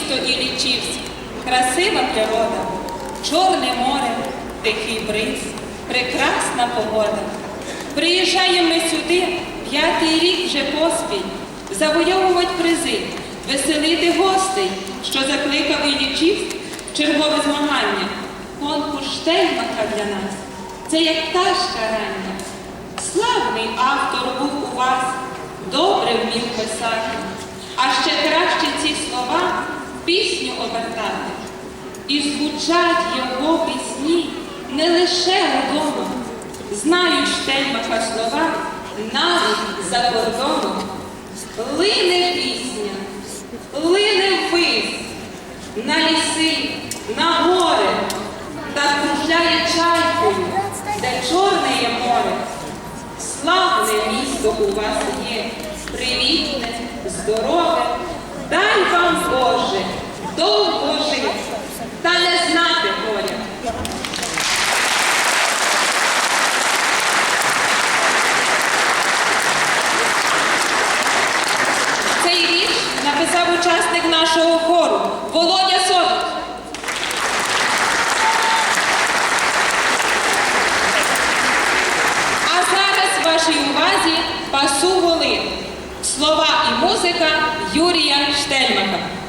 місто Іллічівськ, красива природа, чорне море, тихий бриз, прекрасна погода. Приїжджаємо ми сюди п'ятий рік вже поспіль, завойовувати призи, веселити гостей, що закликав Іллічівськ в чергове змагання. Конкурс Штельмаха для нас. Це як пташка рання. Славний автор був у вас, добре вмів писати, а ще краще ці слова пісню обертати. І звучать його пісні не лише вдома, знають Штельмаха слова навіть за кордоном. Лине пісня, лине вис, на ліси, на гори, та кружляє чайкою, де чорне є море. Славне місто у вас є, привітне, здорове, дай довго жити, та не знати горя. Цей вірш написав учасник нашого хору Володя Собот. А зараз вашій увазі пасу воли. Слова і музика Юрія Штельмаха.